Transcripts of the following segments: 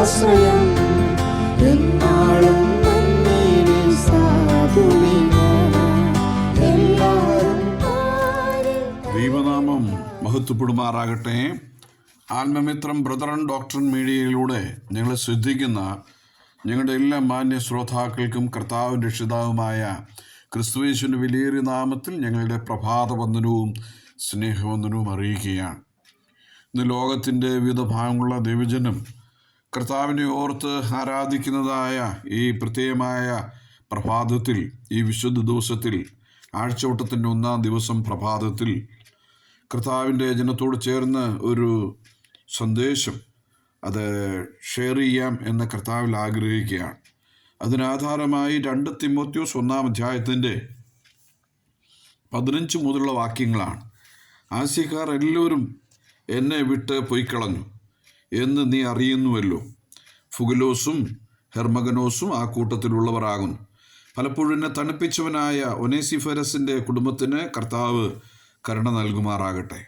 ആശ്രയം. ദൈവനാമം മഹത്വപ്പെടുമാറാകട്ടെ. ആത്മമിത്രം ബ്രദർ ആൻഡ് ഡോക്ടർ മീഡിയയിലൂടെ ഞങ്ങളെ ശ്രദ്ധിക്കുന്ന ഞങ്ങളുടെ എല്ലാ മാന്യ ശ്രോതാക്കൾക്കും കർത്താവും രക്ഷിതാവുമായ ക്രിസ്തുവേശുവിന്റെ വിലയേറിയ നാമത്തിൽ ഞങ്ങളുടെ പ്രഭാത വന്ദനവും സ്നേഹവന്ദനവും അറിയിക്കുകയാണ്. ഇന്ന് ലോകത്തിന്റെ വിവിധ ഭാഗങ്ങളുള്ള ദൈവജനം കർത്താവിനെ ഓർത്ത് ആരാധിക്കുന്നതായ ഈ പ്രത്യേകമായ പ്രഭാതത്തിൽ ഈ വിശുദ്ധ ദിവസത്തിൽ ആഴ്ചവട്ടത്തിന്റെ ഒന്നാം ദിവസം പ്രഭാതത്തിൽ കർത്താവിന്റെ ജനത്തോട് ചേർന്ന് ഒരു സന്ദേശം അത് ഷെയർ ചെയ്യാം എന്ന് കർത്താവിൽ ആഗ്രഹിക്കുകയാണ്. അതിനാധാരമായി രണ്ട് തിമോത്യോസ് ഒന്നാം അധ്യായത്തിന്റെ പതിനഞ്ച് മുതലുള്ള വാക്യങ്ങളാണ്. ആസ്യക്കാർ എല്ലാവരും എന്നെ വിട്ട് പൊയ്ക്കളഞ്ഞു എന്ന് നീ അറിയുന്നുവല്ലോ. ഫുഗലോസും ഹെർമഗനോസും ആ കൂട്ടത്തിലുള്ളവരാകുന്നു പലപ്പോഴും എന്നെ തണുപ്പിച്ചവനായ ഒനേസിഫെരസിന്റെ കുടുംബത്തിന് കർത്താവ് കരുണ നൽകുമാറാകട്ടെ.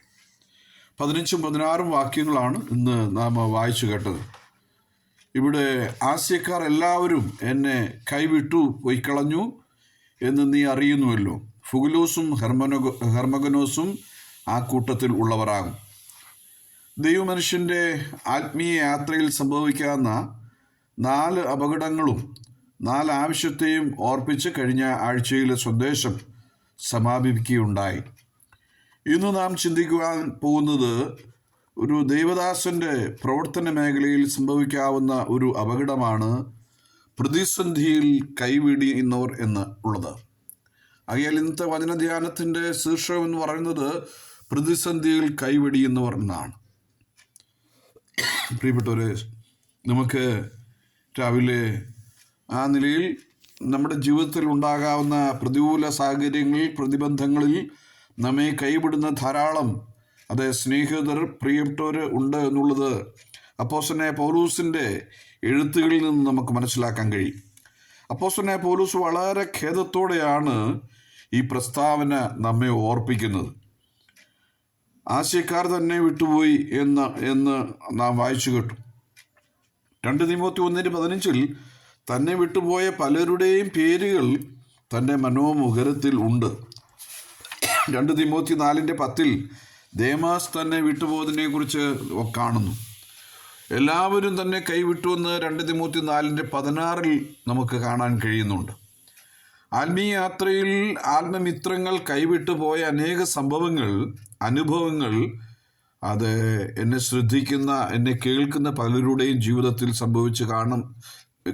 പതിനഞ്ചും പതിനാറും വാക്യങ്ങളാണ് ഇന്ന് നാം വായിച്ചു കേട്ടത്. ഇവിടെ ആസ്യക്കാർ എല്ലാവരും എന്നെ കൈവിട്ടു പൊയ്ക്കളഞ്ഞു എന്ന് നീ അറിയുന്നുവല്ലോ. ഫുഗലോസും ഹെർമനോ ഹെർമഗനോസും ആ കൂട്ടത്തിൽ ഉള്ളവരാകും. ദൈവമനുഷ്യന്റെ ആത്മീയ യാത്രയിൽ സംഭവിക്കാവുന്ന നാല് അപകടങ്ങളും നാല് ആവശ്യത്തെയും ഓർപ്പിച്ച് കഴിഞ്ഞ ആഴ്ചയിലെ സന്ദേശം സമാപിക്കുകയുണ്ടായി ഇന്ന് നാം ചിന്തിക്കുവാൻ പോകുന്നത് ഒരു ദൈവദാസന്റെ പ്രവർത്തന മേഖലയിൽ സംഭവിക്കാവുന്ന ഒരു അപകടമാണ് പ്രതിസന്ധിയിൽ കൈവിടിയുന്നവർ എന്ന് ഉള്ളത്. ആകയാൽ ഇന്നത്തെ വചനധ്യാനത്തിന്റെ ശീർഷകം എന്ന് പറയുന്നത് പ്രതിസന്ധിയിൽ കൈവെടിയുന്നവർ എന്നാണ്. പ്രിയപ്പെട്ടവരെ നമുക്ക് രാവിലെ ആ നിലയിൽ നമ്മുടെ ജീവിതത്തിൽ ഉണ്ടാകാവുന്ന പ്രതികൂല സാഹചര്യങ്ങളിൽ പ്രതിബന്ധങ്ങളിൽ നമ്മെ കൈവിടുന്ന ധാരാളം അതെ സ്നേഹിതർ പ്രിയപ്പെട്ടവർ ഉണ്ട് എന്നുള്ളത് അപ്പോസനെ പൗലൂസിന്റെ എഴുത്തുകളിൽ നിന്ന് നമുക്ക് മനസ്സിലാക്കാൻ കഴിയും. അപ്പോസനെ പൗലൂസ് വളരെ ഖേദത്തോടെയാണ് ഈ പ്രസ്താവന നമ്മെ ഓർപ്പിക്കുന്നത്. ആശയക്കാർ തന്നെ വിട്ടുപോയി എന്ന് എന്ന് നാം വായിച്ചു കേട്ടു. രണ്ട് നിമോത്തി ഒന്നിന് പതിനഞ്ചിൽ തന്നെ വിട്ടുപോയ പലരുടെയും പേരുകൾ തന്റെ മനോമുഖരത്തിൽ ഉണ്ട്. രണ്ട് തിമോത്തി നാലിന്റെ പത്തിൽ ദേമാസ് തന്നെ വിട്ടുപോയതിനെ കുറിച്ച് കാണുന്നു. എല്ലാവരും തന്നെ കൈവിട്ടുവെന്ന് രണ്ട് തിമോത്തി നാലിന്റെ പതിനാറിൽ നമുക്ക് കാണാൻ കഴിയുന്നുണ്ട്. ആത്മീയ യാത്രയിൽ ആത്മമിത്രങ്ങൾ കൈവിട്ടു പോയ അനേക സംഭവങ്ങൾ അനുഭവങ്ങൾ അത് എന്നെ ശ്രദ്ധിക്കുന്ന എന്നെ കേൾക്കുന്ന പലരുടെയും ജീവിതത്തിൽ സംഭവിച്ച് കാണും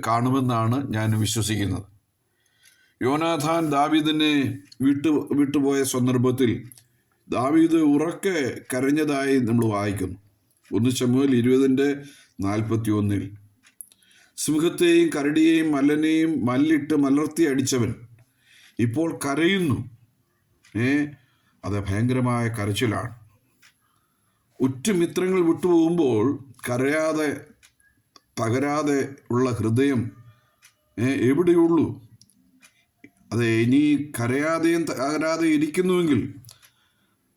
കാണുമെന്നാണ് ഞാൻ വിശ്വസിക്കുന്നത്. യോനാഥാൻ ദാവീദിനെ വിട്ടു വിട്ടുപോയ സന്ദർഭത്തിൽ ദാവീദ് ഉറക്കെ കരഞ്ഞതായി നമ്മൾ വായിക്കുന്നു. ഒന്ന് ചമുവൽ ഇരുപതിന്റെ നാൽപ്പത്തി ഒന്നിൽ സിംഹത്തെയും കരടിയെയും മല്ലനെയും മല്ലിട്ട് മലർത്തി അടിച്ചവൻ ഇപ്പോൾ കരയുന്നു. ഏ അത് ഭയങ്കരമായ കരച്ചിലാണ്. ഉറ്റുമിത്രങ്ങൾ വിട്ടുപോകുമ്പോൾ കരയാതെ തകരാതെ ഉള്ള ഹൃദയം എവിടെയുള്ളൂ? അത് ഇനി കരയാതെയും തകരാതെ ഇരിക്കുന്നുവെങ്കിൽ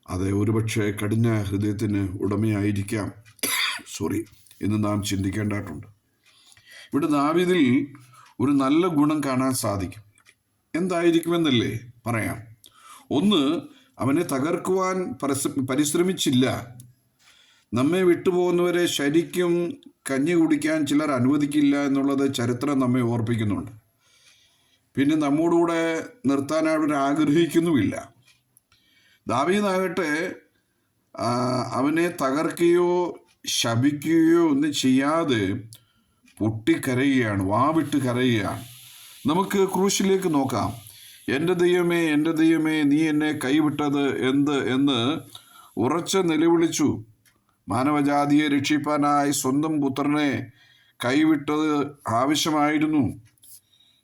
അത് ഒരുപക്ഷെ കഠിന ഹൃദയത്തിന് ഉടമയായിരിക്കാം. സോറി എന്ന് നാം ചിന്തിക്കേണ്ടതായിട്ടുണ്ട്. ഇവിടെ ദാവീദിൽ ഒരു നല്ല ഗുണം കാണാൻ സാധിക്കും. എന്തായിരിക്കുമെന്നല്ലേ പറയാം. ഒന്ന് അവനെ തകർക്കുവാൻ പരിശ്ര- പരിശ്രമിച്ചില്ല. നമ്മെ വിട്ടുപോകുന്നവരെ ശരിക്കും കഞ്ഞി കുടിക്കാൻ ചിലർ അനുവദിക്കില്ല എന്നുള്ളത് ചരിത്രം നമ്മെ ഓർപ്പിക്കുന്നുണ്ട്. പിന്നെ നമ്മോടുകൂടെ നിർത്താൻ അവർ ആഗ്രഹിക്കുന്നുമില്ല. ദാവീദാകട്ടെ അവനെ തകർക്കുകയോ ശപിക്കുകയോ ഒന്നും ചെയ്യാതെ പൊട്ടിക്കരയുകയാണ് വാവിട്ട് കരയുകയാണ്. നമുക്ക് ക്രൂശിലേക്ക് നോക്കാം. എന്റെ ദൈവമേ എന്റെ ദൈവമേ നീ എന്നെ കൈവിട്ടത് എന്ത് എന്ന് ഉറച്ച് നിലവിളിച്ചു. മാനവജാതിയെ രക്ഷിപ്പാനായി സ്വന്തം പുത്രനെ കൈവിട്ടത് ആവശ്യമായിരുന്നു.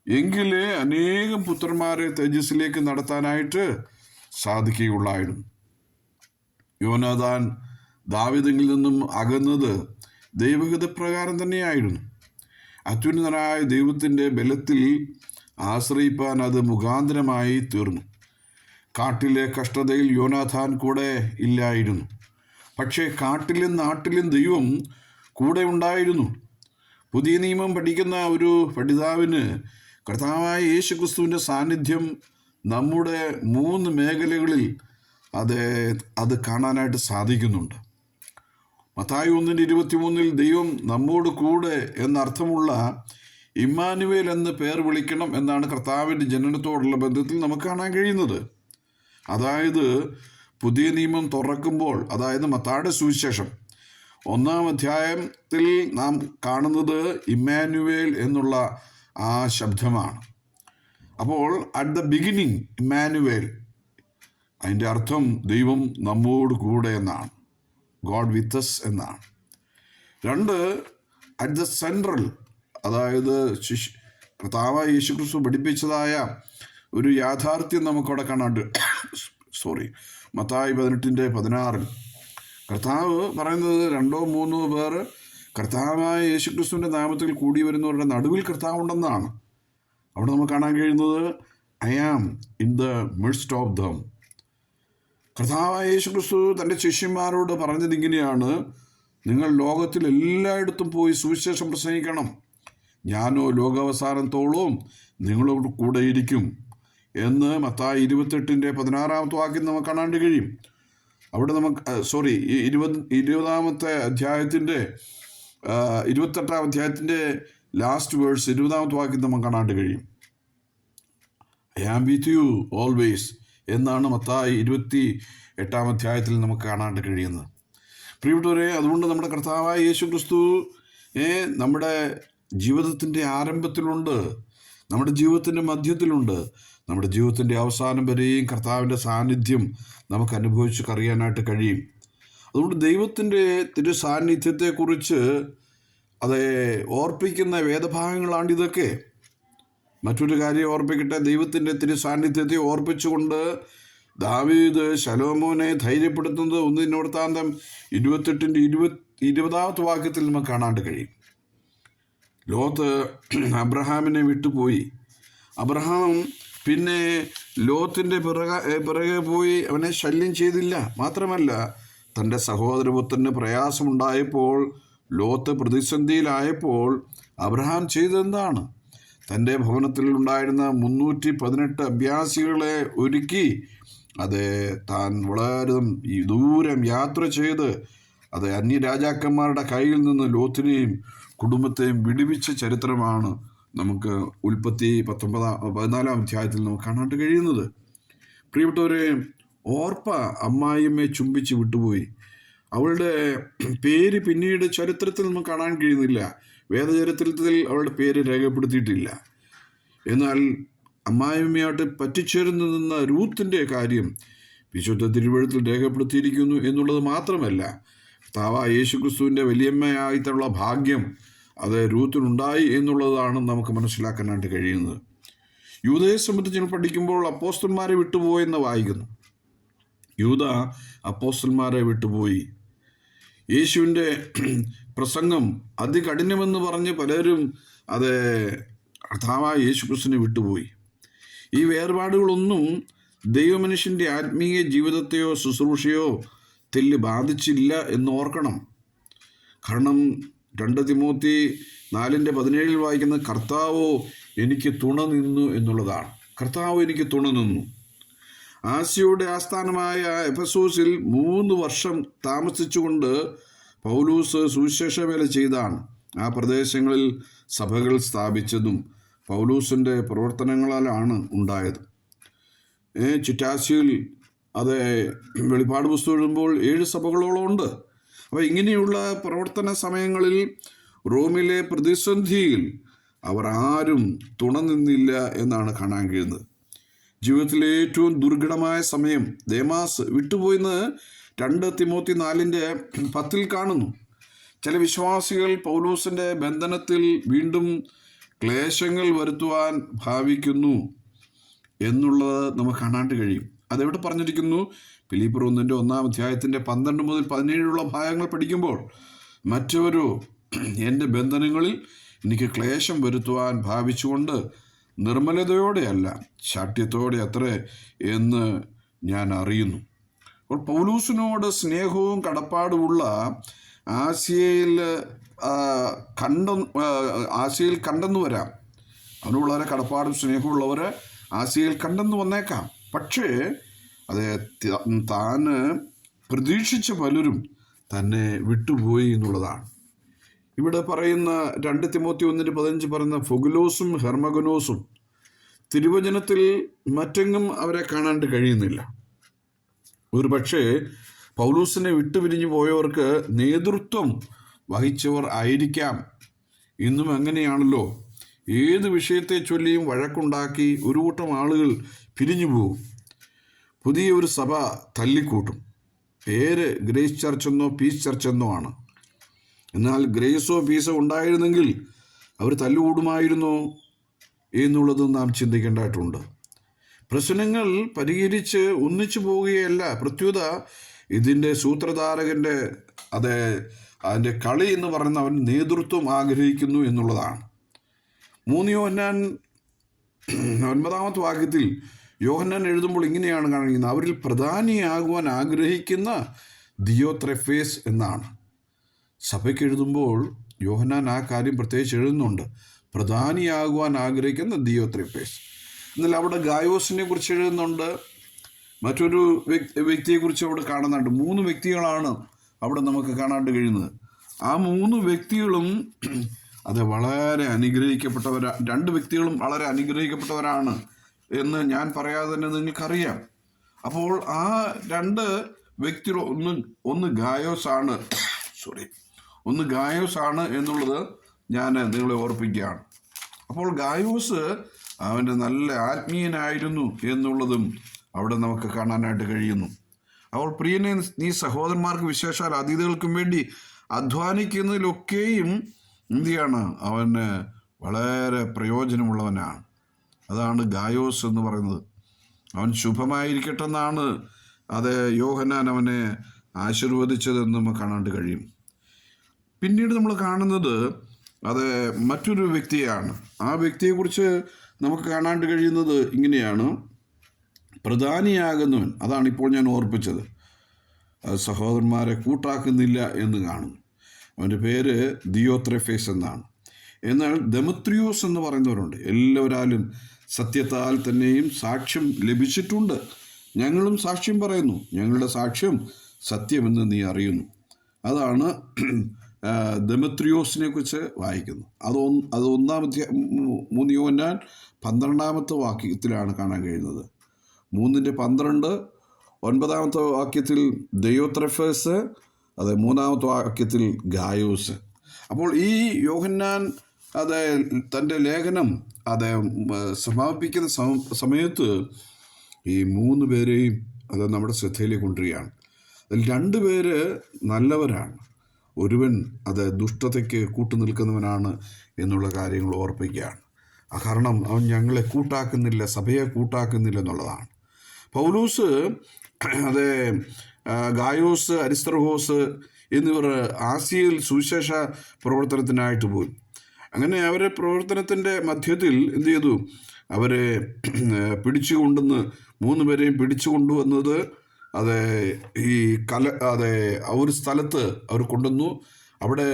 എങ്കിലേ അനേകം പുത്രന്മാരെ തേജസ്സിലേക്ക് നടത്താനായിട്ട് സാധിക്കുകയുള്ളായിരുന്നു. യോനാദാൻ ദാവിദങ്ങിൽ നിന്നും അകന്നത് ദൈവഗത പ്രകാരം തന്നെയായിരുന്നു. അത്യുന്നതനായ ദൈവത്തിന്റെ ബലത്തിൽ ആശ്രയിപ്പാൻ അത് മുഖാന്തരമായി തീർന്നു. കാട്ടിലെ കഷ്ടതയിൽ യോനാഥാൻ കൂടെ ഇല്ലായിരുന്നു. പക്ഷേ കാട്ടിലും നാട്ടിലും ദൈവം കൂടെ ഉണ്ടായിരുന്നു. പുതിയ നിയമം പഠിക്കുന്ന ഒരു പഠിതാവിന് കർത്താവായ യേശു ക്രിസ്തുവിന്റെ സാന്നിധ്യം നമ്മുടെ മൂന്ന് മേഖലകളിൽ അത് അത് കാണാനായിട്ട് സാധിക്കുന്നുണ്ട്. മത്തായി ഒന്നിന്റെ ഇരുപത്തിമൂന്നിൽ ദൈവം നമ്മോട് കൂടെ എന്നർത്ഥമുള്ള ഇമ്മാനുവേൽ എന്ന് പേർ വിളിക്കണം എന്നാണ് കർത്താവിന്റെ ജനനത്തോടുള്ള ബന്ധത്തിൽ നമുക്ക് കാണാൻ കഴിയുന്നത്. അതായത് പുതിയ നിയമം തുറക്കുമ്പോൾ അതായത് മത്താടെ സുവിശേഷം ഒന്നാം അധ്യായത്തിൽ നാം കാണുന്നത് ഇമ്മാനുവേൽ എന്നുള്ള ആ ശബ്ദമാണ്. അപ്പോൾ അറ്റ് ദ ബിഗിനിങ് ഇമ്മാനുവേൽ. അതിന്റെ അർത്ഥം ദൈവം നമ്മോട് കൂടെ എന്നാണ്. ഗോഡ് വിത്തസ് എന്നാണ്. രണ്ട് അറ്റ് ദ സെൻട്രൽ അതായത് ശിശു യേശു യേശുക്രിസ്തു പഠിപ്പിച്ചതായ ഒരു യാഥാർത്ഥ്യം നമുക്കവിടെ കാണാണ്ട്. സോറി മത്തായി പതിനെട്ടിന്റെ പതിനാറിൽ. കർത്താവ് പറയുന്നത് രണ്ടോ മൂന്നോ പേർ കർത്താവായ യേശുക്രിസ്തുവിന്റെ നാമത്തിൽ കൂടി വരുന്നവരുടെ നടുവിൽ കർത്താവ് ഉണ്ടെന്നാണ്. അവിടെ നമുക്ക് കാണാൻ കഴിയുന്നത് I am in the midst of them കർത്താവായ യേശുക്രിസ്തു തന്റെ ശിഷ്യന്മാരോട് പറഞ്ഞത് ഇങ്ങനെയാണ് നിങ്ങൾ ലോകത്തിൽ എല്ലായിടത്തും പോയി സുവിശേഷം പ്രസംഗിക്കണം. ഞാനോ ലോകാവസാനത്തോളവും നിങ്ങളോട് കൂടെ ഇരിക്കും എന്ന് മത്തായി ഇരുപത്തെട്ടിന്റെ പതിനാറാമത്തെ വാക്യം നമുക്ക് കാണാണ്ട് കഴിയും. അവിടെ നമുക്ക് സോറി ഇരുപത് ഇരുപതാമത്തെ അധ്യായത്തിന്റെ ഇരുപത്തെട്ടാം അധ്യായത്തിന്റെ ലാസ്റ്റ് വേഴ്സ് ഇരുപതാമത്തെ വാക്യം നമുക്ക് കാണാണ്ട് കഴിയും. I am with you always എന്നാണ് മത്തായി ഇരുപത്തി എട്ടാം അധ്യായത്തിൽ നമുക്ക് കാണാണ്ട് കഴിയുന്നത്. പ്രിയപ്പെട്ടവരെ അതുകൊണ്ട് നമ്മുടെ കർത്താവായ യേശു ക്രിസ്തു നമ്മുടെ ജീവിതത്തിന്റെ ആരംഭത്തിലുണ്ട്. നമ്മുടെ ജീവിതത്തിന്റെ മധ്യത്തിലുണ്ട്. നമ്മുടെ ജീവിതത്തിന്റെ അവസാനം വരെയും കർത്താവിന്റെ സാന്നിധ്യം നമുക്ക് അനുഭവിച്ച് അറിയാനായിട്ട് കഴിയും. അതുകൊണ്ട് ദൈവത്തിന്റെ തിരു സാന്നിധ്യത്തെക്കുറിച്ച് അത് ഓർപ്പിക്കുന്ന വേദഭാഗങ്ങളാണ് ഇതൊക്കെ. മറ്റൊരു കാര്യം ഓർപ്പിക്കട്ടെ ദൈവത്തിന്റെ തിരു സാന്നിധ്യത്തെ ഓർപ്പിച്ചുകൊണ്ട് ദാവീദ് ശലോമോനെ ധൈര്യപ്പെടുത്തുന്നത് ഒന്നിനോർത്താന്തം ഇരുപത്തെട്ടിന്റെ ഇരുപത് ഇരുപതാമത്തെ വാക്യത്തിൽ നമുക്ക് കാണാണ്ട് കഴിയും. ലോത്ത് അബ്രഹാമിനെ വിട്ടുപോയി. അബ്രഹാം പിന്നെ ലോത്തിന്റെ പിറകെ പിറകെ പോയി അവനെ ശല്യം ചെയ്തില്ല. മാത്രമല്ല തന്റെ സഹോദരപുത്രന് പ്രയാസമുണ്ടായപ്പോൾ ലോത്ത് പ്രതിസന്ധിയിലായപ്പോൾ അബ്രഹാം ചെയ്തെന്താണ്? തന്റെ ഭവനത്തിൽ ഉണ്ടായിരുന്ന മുന്നൂറ്റി പതിനെട്ട് അഭ്യാസികളെ ഒരുക്കി അത് താൻ വളരെ ദൂരം യാത്ര ചെയ്ത് അത് അന്യരാജാക്കന്മാരുടെ കയ്യിൽ നിന്ന് ലോത്തിനെയും കുടുംബത്തെയും വിടുവിച്ച ചരിത്രമാണ് നമുക്ക് ഉൽപ്പത്തി പത്തൊമ്പതാം പതിനാലാം അധ്യായത്തിൽ നമുക്ക് കാണാണ്ട് കഴിയുന്നത്. പ്രിയപ്പെട്ടവരെ ഓർപ്പ അമ്മായിയമ്മയെ ചുംബിച്ച് വിട്ടുപോയി. അവളുടെ പേര് പിന്നീട് ചരിത്രത്തിൽ നമുക്ക് കാണാൻ കഴിയുന്നില്ല. വേദചരിത്രത്തിൽ അവളുടെ പേര് രേഖപ്പെടുത്തിയിട്ടില്ല. എന്നാൽ അമ്മായിയമ്മയായിട്ട് പറ്റിച്ചേർന്ന് നിന്ന രൂത്തിന്റെ കാര്യം വിശുദ്ധ തിരുവഴുത്തിൽ രേഖപ്പെടുത്തിയിരിക്കുന്നു എന്നുള്ളത് മാത്രമല്ല താവ യേശുക്രിസ്തുവിന്റെ വലിയമ്മയായിട്ടുള്ള ഭാഗ്യം അത് രൂത്തിനുണ്ടായി എന്നുള്ളതാണ് നമുക്ക് മനസ്സിലാക്കാനായിട്ട് കഴിയുന്നത്. യൂതയെ സംബന്ധിച്ച് പഠിക്കുമ്പോൾ അപ്പോസ്റ്റന്മാരെ വിട്ടുപോയെന്ന് വായിക്കുന്നു. യൂത അപ്പോസ്റ്റന്മാരെ വിട്ടുപോയി. യേശുവിന്റെ പ്രസംഗം അതികഠിനമെന്ന് പറഞ്ഞ് പലരും അത് കർത്താവായ യേശുക്രിസ്തുവിനെ വിട്ടുപോയി. ഈ വേർപാടുകളൊന്നും ദൈവമനുഷ്യന്റെ ആത്മീയ ജീവിതത്തെയോ ശുശ്രൂഷയോ തെല്ല് ബാധിച്ചില്ല എന്ന് ഓർക്കണം. കാരണം രണ്ട് തിമൂത്തി നാലിന്റെ പതിനേഴിൽ വായിക്കുന്ന കർത്താവോ എനിക്ക് തുണ നിന്നു എന്നുള്ളതാണ്. കർത്താവ് എനിക്ക് തുണ നിന്നു. ആസിയയുടെ ആസ്ഥാനമായ എഫസൂസിൽ മൂന്ന് വർഷം താമസിച്ചുകൊണ്ട് പൗലൂസ് സുവിശേഷ വേല ചെയ്താണ്. ആ പ്രദേശങ്ങളിൽ സഭകൾ സ്ഥാപിച്ചതും പൗലൂസിന്റെ പ്രവർത്തനങ്ങളാലാണ് ഉണ്ടായത്. ചിറ്റാസിയിൽ അത് വെളിപ്പാട് പുസ്തകം എഴുതുമ്പോൾ ഏഴ് സഭകളോളം ഉണ്ട്. അപ്പോൾ ഇങ്ങനെയുള്ള പ്രവർത്തന സമയങ്ങളിൽ റോമിലെ പ്രതിസന്ധിയിൽ അവർ ആരും തുണ നിന്നില്ല എന്നാണ് കാണാൻ കഴിയുന്നത്. ജീവിതത്തിലെ ഏറ്റവും ദുർഘടമായ സമയം ദേമാസ് വിട്ടുപോയിന്ന് രണ്ട് തിമോത്തി നാലിന്റെ പത്തിൽ കാണുന്നു. ചില വിശ്വാസികൾ പൗലൂസിന്റെ ബന്ധനത്തിൽ വീണ്ടും ക്ലേശങ്ങൾ വരുത്തുവാൻ ഭാവിക്കുന്നു എന്നുള്ളത് നമുക്ക് കാണാണ്ട് കഴിയും. അതെവിടെ പറഞ്ഞിരിക്കുന്നു? ഫിലിപ്പർ ഒന്നിന്റെ ഒന്നാം അധ്യായത്തിന്റെ പന്ത്രണ്ട് മുതൽ പതിനേഴുള്ള ഭാഗങ്ങൾ പഠിക്കുമ്പോൾ മറ്റൊരു എന്റെ ബന്ധനങ്ങളിൽ എനിക്ക് ക്ലേശം വരുത്തുവാൻ ഭാവിച്ചുകൊണ്ട് നിർമ്മലതയോടെയല്ല ശാഠ്യത്തോടെ അത്രേ എന്ന് ഞാൻ അറിയുന്നു. അപ്പോൾ പൗലൂസിനോട് സ്നേഹവും കടപ്പാടുമുള്ള ആസിയയിൽ കണ്ട ആസിയയിൽ കണ്ടെന്ന് വരാം. അവന് വളരെ കടപ്പാടും സ്നേഹമുള്ളവർ ആസിയയിൽ കണ്ടെന്ന് വന്നേക്കാം. പക്ഷേ അത് താന് പ്രതീക്ഷിച്ച പലരും തന്നെ വിട്ടുപോയി എന്നുള്ളതാണ്. ഇവിടെ പറയുന്ന രണ്ട് തിമോത്തി ഒന്നിന് പതിനഞ്ച് പറയുന്ന ഫൊഗുലോസും ഹെർമഗനോസും തിരുവചനത്തിൽ മറ്റെങ്ങും അവരെ കാണാണ്ട് കഴിയുന്നില്ല. ഒരു പക്ഷേ പൗലൂസിനെ വിട്ടുപിരിഞ്ഞു പോയവർക്ക് നേതൃത്വം വഹിച്ചവർ ആയിരിക്കാം. ഇന്നും അങ്ങനെയാണല്ലോ. ഏത് വിഷയത്തെ ചൊല്ലിയും വഴക്കുണ്ടാക്കി ഒരു കൂട്ടം ആളുകൾ പിരിഞ്ഞു പോകും പുതിയ ഒരു സഭ തല്ലിക്കൂട്ടും. പേര് ഗ്രേസ് ചർച്ച് എന്നോ പീസ് ചർച്ച് എന്നോ ആണ്. എന്നാൽ ഗ്രേസോ പീസോ ഉണ്ടായിരുന്നെങ്കിൽ അവർ തല്ലുകൂടുമായിരുന്നോ എന്നുള്ളത് നാം ചിന്തിക്കേണ്ടതായിട്ടുണ്ട്. പ്രശ്നങ്ങൾ പരിഹരിച്ച് ഒന്നിച്ചു പോവുകയല്ല. പ്രത്യുത ഇതിന്റെ സൂത്രധാരകന്റെ അതെ അതിന്റെ കളി എന്ന് പറയുന്ന അവൻ നേതൃത്വം ആഗ്രഹിക്കുന്നു എന്നുള്ളതാണ്. മൂന്ന് യോഹന്നാൻ ഒൻപതാമത്തെ വാക്യത്തിൽ യോഹന്നാൻ എഴുതുമ്പോൾ ഇങ്ങനെയാണ് കാണിക്കുന്നത്. അവരിൽ പ്രധാനിയാകുവാൻ ആഗ്രഹിക്കുന്ന ദിയോത്രഫേസ് എന്നാണ്. സഭയ്ക്ക് എഴുതുമ്പോൾ യോഹന്നാൻ ആ കാര്യം പ്രത്യേകിച്ച് എഴുതുന്നുണ്ട്. പ്രധാനിയാകുവാൻ ആഗ്രഹിക്കുന്ന ദിയോത്രഫേസ് എന്നാൽ അവിടെ ഗായോസിനെ കുറിച്ച് എഴുതുന്നുണ്ട്. മറ്റൊരു വ്യക്തി വ്യക്തിയെക്കുറിച്ച് അവിടെ കാണുന്നുണ്ട്. മൂന്ന് വ്യക്തികളാണ് അവിടെ നമുക്ക് കാണാണ്ട് കഴിയുന്നത്. ആ മൂന്ന് വ്യക്തികളും അത് വളരെ അനുഗ്രഹിക്കപ്പെട്ടവരാ രണ്ട് വ്യക്തികളും വളരെ അനുഗ്രഹിക്കപ്പെട്ടവരാണ് എന്ന് ഞാൻ പറയാതെ തന്നെ നിങ്ങൾക്കറിയാം. അപ്പോൾ ആ രണ്ട് വ്യക്തികൾ ഒന്ന് ഒന്ന് ഗായോസ് ആണ്. സോറി ഒന്ന് ഗായോസ് ആണ് എന്നുള്ളത് ഞാൻ നിങ്ങളെ ഓർപ്പിക്കുകയാണ്. അപ്പോൾ ഗായോസ് അവന്റെ നല്ല ആത്മീയനായിരുന്നു എന്നുള്ളതും അവിടെ നമുക്ക് കാണാനായിട്ട് കഴിയുന്നു. അപ്പോൾ പ്രിയനെ നീ സഹോദരന്മാർക്ക് വിശേഷാൽ അതിഥികൾക്കും വേണ്ടി അധ്വാനിക്കുന്നതിലൊക്കെയും എന്ത് ചെയ്യാണ് അവന് വളരെ പ്രയോജനമുള്ളവനാണ്. അതാണ് ഗായോസ് എന്ന് പറയുന്നത്. അവൻ ശുഭമായിരിക്കട്ടെ എന്നാണ് അത് യോഹനാൻ അവനെ ആശീർവദിച്ചതെന്ന് നമുക്ക് കാണാണ്ട് കഴിയും. പിന്നീട് നമ്മൾ കാണുന്നത് അത് മറ്റൊരു വ്യക്തിയാണ് ആ വ്യക്തിയെക്കുറിച്ച് നമുക്ക് കാണാണ്ട് കഴിയുന്നത് ഇങ്ങനെയാണ്. പ്രധാനിയാകുന്നവൻ അതാണ് ഇപ്പോൾ ഞാൻ ഓർപ്പിച്ചത്. സഹോദരന്മാരെ കൂട്ടാക്കുന്നില്ല എന്ന് കാണുന്നു. അവന്റെ പേര് ദിയോത്രഫേസ് എന്നാണ്. എന്നാൽ ദമത്രിയോസ് എന്ന് പറയുന്നവരുണ്ട്. എല്ലാവരാലും സത്യത്താൽ തന്നെയും സാക്ഷ്യം ലഭിച്ചിട്ടുണ്ട്. ഞങ്ങളും സാക്ഷ്യം പറയുന്നു. ഞങ്ങളുടെ സാക്ഷ്യം സത്യമെന്ന് നീ അറിയുന്നു. അതാണ് ദമത്രിയോസിനെ കുറിച്ച് വായിക്കുന്നു അത് അത് ഒന്നാമത്തെ മൂന്ന് യോന്നാൻ പന്ത്രണ്ടാമത്തെ വാക്യത്തിലാണ് കാണാൻ കഴിയുന്നത്. മൂന്നിന്റെ പന്ത്രണ്ട് ഒൻപതാമത്തെ വാക്യത്തിൽ ദയോത്രഫേസ് അത് മൂന്നാമത്തെ വാക്യത്തിൽ ഗായൂസ്. അപ്പോൾ ഈ യോഹന്നാൻ അത് തന്റെ ലേഖനം അത് സമാപിക്കുന്ന സമ- സമയത്ത് ഈ മൂന്ന് പേരെയും അത് നമ്മുടെ ശ്രദ്ധയിലേക്ക് കൊണ്ടുവരികയാണ്. അതിൽ രണ്ട് പേര് നല്ലവരാണ്. ഒരുവൻ അത് ദുഷ്ടതയ്ക്ക് കൂട്ടുനിൽക്കുന്നവനാണ് എന്നുള്ള കാര്യങ്ങൾ ഓർപ്പിക്കുകയാണ്. കാരണം അവൻ ഞങ്ങളെ കൂട്ടാക്കുന്നില്ല സഭയെ കൂട്ടാക്കുന്നില്ല എന്നുള്ളതാണ്. പൗലൂസ് അതെ ഗായോസ് അരിസ്തർഹോസ് എന്നിവർ ആസിയയിൽ സുവിശേഷ പ്രവർത്തനത്തിനായിട്ട് പോയി. അങ്ങനെ അവരെ പ്രവർത്തനത്തിന്റെ മധ്യത്തിൽ എന്തു ചെയ്തു? അവരെ പിടിച്ചു കൊണ്ടുവന്ന് മൂന്ന് പേരെയും പിടിച്ചു കൊണ്ടുവന്നത് അത് ഈ കല അതെ ഒരു സ്ഥലത്ത് അവർ കൊണ്ടുവന്നു. അവിടെ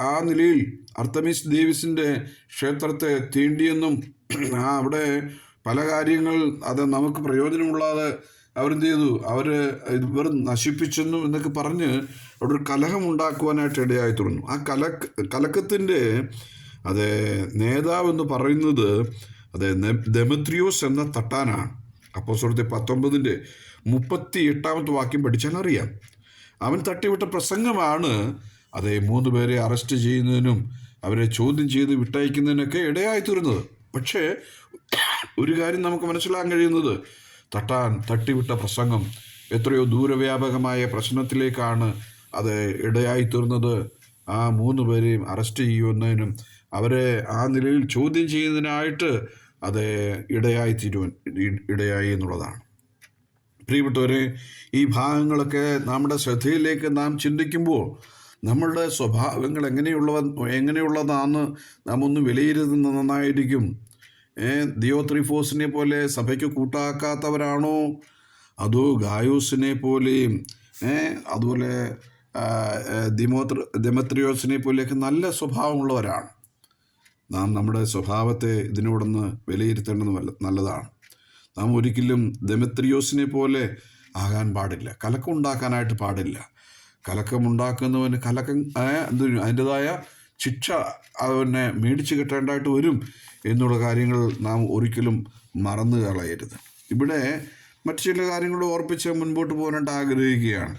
ആ നിലയിൽ അർത്തമീസ് ദേവിസിന്റെ ക്ഷേത്രത്തെ തീണ്ടിയെന്നും ആ അവിടെ പല കാര്യങ്ങൾ അത് നമുക്ക് പ്രയോജനമുള്ളാതെ അവരെന്ത് ചെയ്തു അവർ ഇവർ നശിപ്പിച്ചെന്നും എന്നൊക്കെ പറഞ്ഞ് അവിടെ ഒരു കലഹം ഉണ്ടാക്കുവാനായിട്ട് ഇടയായി തുടങ്ങും. ആ കലക് കലക്കത്തിന്റെ അത് നേതാവെന്ന് പറയുന്നത് അതെ ദെമത്രിയോസ് എന്ന തട്ടാനാണ്. അപ്പോൾ സുഹൃത്തെ പത്തൊമ്പതിന്റെ മുപ്പത്തി എട്ടാമത്തെ വാക്യം പഠിച്ചാൽ അറിയാം. അവൻ തട്ടിവിട്ട പ്രസംഗമാണ് അതെ മൂന്ന് പേരെ അറസ്റ്റ് ചെയ്യുന്നതിനും അവരെ ചോദ്യം ചെയ്ത് വിട്ടയക്കുന്നതിനൊക്കെ ഇടയായി തീർന്നത്. പക്ഷേ ഒരു കാര്യം നമുക്ക് മനസ്സിലാക്കാൻ കഴിയുന്നത് തട്ടാൻ തട്ടിവിട്ട പ്രസംഗം എത്രയോ ദൂരവ്യാപകമായ പ്രശ്നത്തിലേക്കാണ് അത് ഇടയായി തീർന്നത് ആ മൂന്ന് പേരെയും അറസ്റ്റ് ചെയ്യുന്നതിനും അവരെ ആ നിലയിൽ ചോദ്യം ചെയ്യുന്നതിനായിട്ട് അത് ഇടയായി തീരുവാൻ ഇടയായി എന്നുള്ളതാണ്. പ്രിയപ്പെട്ടവരെ ഈ ഭാഗങ്ങളൊക്കെ നമ്മുടെ ശ്രദ്ധയിലേക്ക് നാം ചിന്തിക്കുമ്പോൾ നമ്മളുടെ സ്വഭാവങ്ങൾ എങ്ങനെയുള്ളവ എങ്ങനെയുള്ളതാണെന്ന് നാം ഒന്ന് വിലയിരുത്തുന്നത് നന്നായിരിക്കും. ഏ ദിയോ ത്രിഫോസിനെ പോലെ സഭയ്ക്ക് കൂട്ടാക്കാത്തവരാണോ? അതോ ഗായൂസിനെ പോലെയും അതുപോലെ ദിമോത്ര ദെമത്രിയോസിനെ പോലെയൊക്കെ നല്ല സ്വഭാവമുള്ളവരാണ്. നാം നമ്മുടെ സ്വഭാവത്തെ ഇതിനോടൊന്ന് വിലയിരുത്തേണ്ടത് നല്ല- നല്ലതാണ്. നാം ഒരിക്കലും ദെമത്രിയോസിനെ പോലെ ആകാൻ പാടില്ല. കലക്കം ഉണ്ടാക്കാനായിട്ട് പാടില്ല. കലക്കമുണ്ടാക്കുന്നവന് കലക്കം അതിന്റെതായ ശിക്ഷ അവനെ മേടിച്ച് കിട്ടേണ്ടതായിട്ട് വരും എന്നുള്ള കാര്യങ്ങൾ നാം ഒരിക്കലും മറന്നു കളയരുത്. ഇവിടെ മറ്റു ചില കാര്യങ്ങൾ ഓർപ്പിച്ച് മുൻപോട്ട് പോകാനായിട്ട് ആഗ്രഹിക്കുകയാണ്.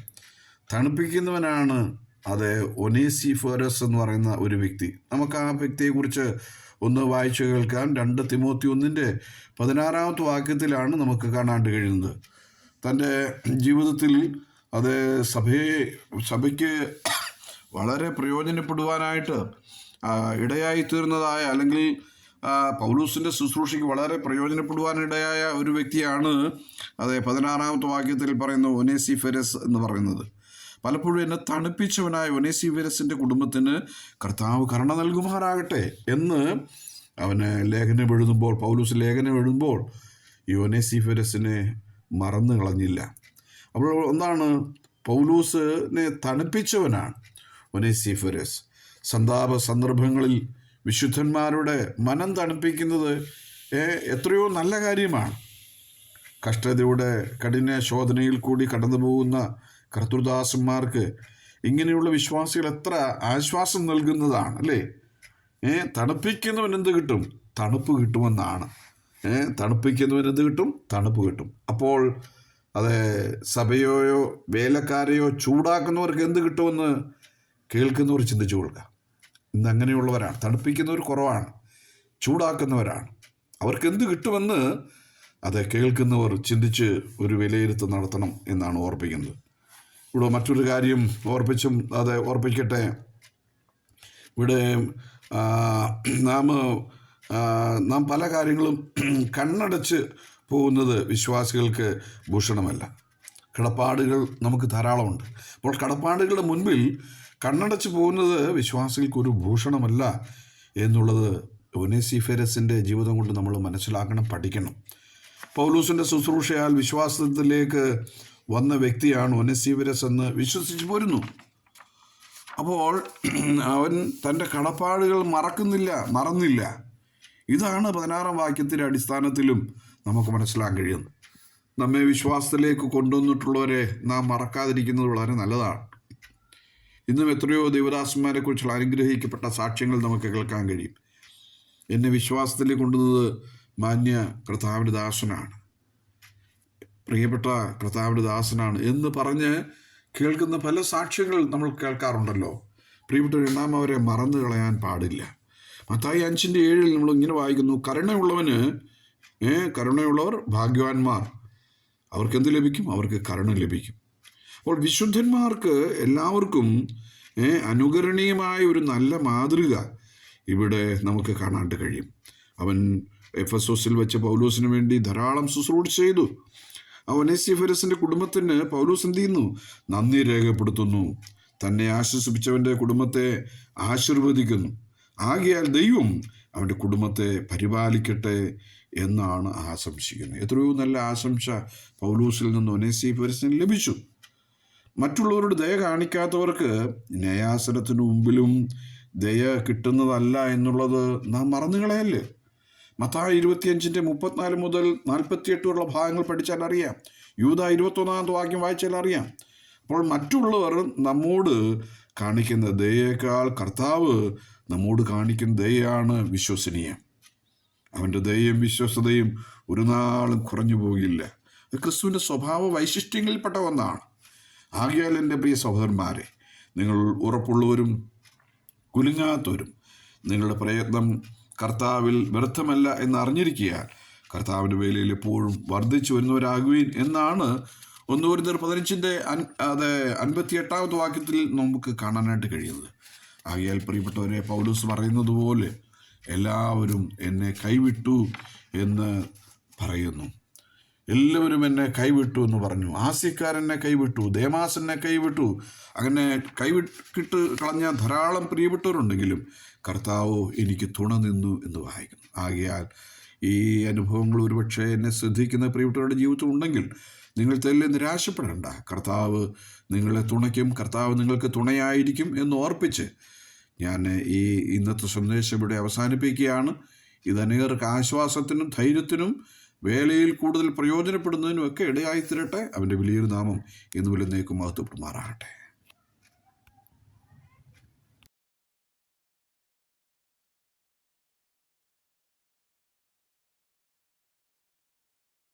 തണുപ്പിക്കുന്നവനാണ് അത് ഒനേസിഫോരസ് എന്ന് പറയുന്ന ഒരു വ്യക്തി. നമുക്ക് ആ വ്യക്തിയെക്കുറിച്ച് ഒന്ന് വായിച്ചു കേൾക്കാം. രണ്ട് തിമോത്തി ഒന്നിന്റെ പതിനാറാമത്തെ വാക്യത്തിലാണ് നമുക്ക് കാണാണ്ട് കഴിയുന്നത്. തന്റെ ജീവിതത്തിൽ അത് സഭയെ സഭയ്ക്ക് വളരെ പ്രയോജനപ്പെടുവാനായിട്ട് ഇടയായി തീർന്നതായ അല്ലെങ്കിൽ പൗലൂസിന്റെ ശുശ്രൂഷയ്ക്ക് വളരെ പ്രയോജനപ്പെടുവാനിടയായ ഒരു വ്യക്തിയാണ് അതെ പതിനാറാമത്തെ വാക്യത്തിൽ പറയുന്ന ഒനേസിഫെരസ് എന്ന് പറയുന്നത്. പലപ്പോഴും എന്നെ തണുപ്പിച്ചവനായ ഒനേസി ഫെരസിന്റെ കുടുംബത്തിന് കർത്താവ് കരുണ നൽകുമാറാകട്ടെ എന്ന് അവന് ലേഖനം എഴുതുമ്പോൾ പൗലൂസ് ലേഖനം എഴുതുമ്പോൾ ഈ ഒനേസി ഫെരസിനെ മറന്നു കളഞ്ഞില്ല അപ്പോൾ എന്താണ്? പൗലൂസിനെ തണുപ്പിച്ചവനാണ്. ഒനേസിഫെരസ് സന്താപ സന്ദർഭങ്ങളിൽ വിശുദ്ധന്മാരുടെ മനം തണുപ്പിക്കുന്നത് എത്രയോ നല്ല കാര്യമാണ്. കഷ്ടതയുടെ കഠിന ശോധനയിൽ കൂടി കടന്നു പോകുന്ന കർത്തൃദാസന്മാർക്ക് ഇങ്ങനെയുള്ള വിശ്വാസികൾ എത്ര ആശ്വാസം നൽകുന്നതാണ് അല്ലേ? ഏ തണുപ്പിക്കുന്നവൻ എന്ത് കിട്ടും? തണുപ്പ് കിട്ടുമെന്നാണ്. ഏ തണുപ്പിക്കുന്നവൻ എന്ത് കിട്ടും? തണുപ്പ് കിട്ടും. അപ്പോൾ അത് സഭയോയോ വേലക്കാരെയോ ചൂടാക്കുന്നവർക്ക് എന്ത് കിട്ടുമെന്ന് കേൾക്കുന്നവർ ചിന്തിച്ചു കൊടുക്കുക. ഇന്ന് അങ്ങനെയുള്ളവരാണ്. തണുപ്പിക്കുന്നവർ കുറവാണ്. ചൂടാക്കുന്നവരാണ്. അവർക്ക് എന്ത് കിട്ടുമെന്ന് അത് കേൾക്കുന്നവർ ചിന്തിച്ച് ഒരു വിലയിരുത്തൽ നടത്തണം എന്നാണ് ഓർപ്പിക്കുന്നത്. ഇവിടെ മറ്റൊരു കാര്യം ഓർപ്പിച്ചും അതെ ഓർപ്പിക്കട്ടെ. ഇവിടെ നാം നാം പല കാര്യങ്ങളും കണ്ണടച്ച് പോകുന്നത് വിശ്വാസികൾക്ക് ഭൂഷണമല്ല. കടപ്പാടുകൾ നമുക്ക് ധാരാളമുണ്ട്. അപ്പോൾ കടപ്പാടുകളുടെ മുൻപിൽ കണ്ണടച്ച് പോകുന്നത് വിശ്വാസികൾക്ക് ഒരു ഭൂഷണമല്ല എന്നുള്ളത് ഒനേസിഫെരസിന്റെ ജീവിതം കൊണ്ട് നമ്മൾ മനസ്സിലാക്കണം പഠിക്കണം. പൗലൂസിന്റെ ശുശ്രൂഷയാൽ വിശ്വാസത്തിലേക്ക് വന്ന വ്യക്തിയാണ് ഒനസീവരസ് എന്ന് വിശ്വസിച്ച് പോരുന്നു. അപ്പോൾ അവൻ തന്റെ കടപ്പാടുകൾ മറക്കുന്നില്ല മറന്നില്ല. ഇതാണ് പതിനാറാം വാക്യത്തിന്റെ അടിസ്ഥാനത്തിലും നമുക്ക് മനസ്സിലാക്കാൻ കഴിയുന്നത്. നമ്മെ വിശ്വാസത്തിലേക്ക് കൊണ്ടുവന്നിട്ടുള്ളവരെ നാം മറക്കാതിരിക്കുന്നത് വളരെ നല്ലതാണ്. ഇന്നും എത്രയോ ദേവദാസന്മാരെ കുറിച്ചുള്ള അനുഗ്രഹിക്കപ്പെട്ട സാക്ഷ്യങ്ങൾ നമുക്ക് കേൾക്കാൻ കഴിയും. എന്നെ വിശ്വാസത്തിലേക്ക് കൊണ്ടുവന്നത് മാന്യ കർത്താവിന്റെ ദാസനാണ്. പ്രിയപ്പെട്ട കർത്താവിന്റെ ദാസനാണ് എന്ന് പറഞ്ഞ് കേൾക്കുന്ന പല സാക്ഷ്യങ്ങൾ നമ്മൾ കേൾക്കാറുണ്ടല്ലോ. പ്രിയപ്പെട്ട നാം അവരെ മറന്നു കളയാൻ പാടില്ല. മത്തായി അഞ്ചിന്റെ ഏഴിൽ നമ്മൾ ഇങ്ങനെ വായിക്കുന്നു കരുണയുള്ളവന് കരുണയുള്ളവർ ഭാഗ്യവാന്മാർ. അവർക്ക് എന്ത് ലഭിക്കും? അവർക്ക് കരുണ ലഭിക്കും. അപ്പോൾ വിശുദ്ധന്മാർക്ക് എല്ലാവർക്കും അനുകരണീയമായ ഒരു നല്ല മാതൃക ഇവിടെ നമുക്ക് കാണാണ്ട് കഴിയും. അവൻ എഫ് എസ് ഒസിൽ വെച്ച് പൗലൂസിന് വേണ്ടി ധാരാളം ശുശ്രൂഷ ചെയ്തു. ആ ഒനേസിഫരസിന്റെ കുടുംബത്തിന് പൗലൂസ് എന്ത് ചെയ്യുന്നു? നന്ദി രേഖപ്പെടുത്തുന്നു. തന്നെ ആശ്വസിപ്പിച്ചവന്റെ കുടുംബത്തെ ആശീർവദിക്കുന്നു. ആകിയാൽ ദൈവം അവന്റെ കുടുംബത്തെ പരിപാലിക്കട്ടെ എന്നാണ് ആശംസിക്കുന്നത്. എത്രയോ നല്ല ആശംസ പൗലൂസിൽ നിന്ന് ഒനേസിഫരസിന് ലഭിച്ചു. മറ്റുള്ളവരോട് ദയ കാണിക്കാത്തവർക്ക് ന്യായാസനത്തിന് മുമ്പിലും ദയ കിട്ടുന്നതല്ല എന്നുള്ളത് നാം മറന്നുകളയല്ലേ മത്തായി ഇരുപത്തിയഞ്ചിന്റെ മുപ്പത്തിനാല് മുതൽ നാൽപ്പത്തിയെട്ട് വരെയുള്ള ഭാഗങ്ങൾ പഠിച്ചാൽ അറിയാം. യൂത ഇരുപത്തൊന്നാമത്തെ വാക്യം വായിച്ചാൽ അറിയാം. അപ്പോൾ മറ്റുള്ളവർ നമ്മോട് കാണിക്കുന്ന ദയേക്കാൾ കർത്താവ് നമ്മോട് കാണിക്കുന്ന ദയയാണ് വിശ്വസനീയം. അവന്റെ ദയയും വിശ്വസതയും ഒരു നാളും കുറഞ്ഞു പോകില്ല. ക്രിസ്തുവിന്റെ സ്വഭാവ വൈശിഷ്ട്യങ്ങളിൽപ്പെട്ട ഒന്നാണ്. ആകയാൽ എന്റെ പ്രിയ സഹോദരന്മാരെ നിങ്ങൾ ഉറപ്പുള്ളവരും കുലുങ്ങാത്തവരും നിങ്ങളുടെ പ്രയത്നം കർത്താവിൽ വ്യർത്ഥമല്ല എന്ന് അറിഞ്ഞിരിക്കുക കർത്താവിന്റെ വേലയിൽ എപ്പോഴും വർദ്ധിച്ചു വരുന്നവരാകുവീൻ എന്നാണ് ഒന്ന് ഒരു പതിനഞ്ചിന്റെ അത് അൻപത്തി എട്ടാമത്തെ വാക്യത്തിൽ നമുക്ക് കാണാനായിട്ട് കഴിയുന്നത്. ആകയാൽ പ്രിയപ്പെട്ടവരെ പൗലൂസ് പറയുന്നത് പോലെ എല്ലാവരും എന്നെ കൈവിട്ടു എന്ന് പറയുന്നു. എല്ലാവരും എന്നെ കൈവിട്ടു എന്ന് പറഞ്ഞു. ആസ്യക്കാരനെ കൈവിട്ടു ദേമാസനെ കൈവിട്ടു. അങ്ങനെ കൈവിട്ടിട്ട് കളഞ്ഞ ധാരാളം പ്രിയപ്പെട്ടവരുണ്ടെങ്കിലും കർത്താവോ എനിക്ക് തുണ നിന്നു എന്ന് വായിക്കുന്നു. ആകയാൽ ഈ അനുഭവങ്ങൾ ഒരുപക്ഷെ എന്നെ ശ്രദ്ധിക്കുന്ന പ്രിയപ്പെട്ടവരുടെ ജീവിതത്തിൽ ഉണ്ടെങ്കിൽ നിങ്ങൾ തെല്ലെ നിരാശപ്പെടേണ്ട. കർത്താവ് നിങ്ങളെ തുണയ്ക്കും കർത്താവ് നിങ്ങൾക്ക് തുണയായിരിക്കും എന്ന് ഓർപ്പിച്ച് ഞാൻ ഈ ഇന്നത്തെ സന്ദേശം ഇവിടെ അവസാനിപ്പിക്കുകയാണ്. ഇത് അനേകർക്ക് ആശ്വാസത്തിനും ധൈര്യത്തിനും വേലയിൽ കൂടുതൽ പ്രയോജനപ്പെടുന്നതിനും ഒക്കെ ഇടയായി തീരട്ടെ. അവന്റെ വലിയൊരു നാമം എന്ന് വിലന്നേക്കും മഹത്വപ്പെടുമാറാകട്ടെ.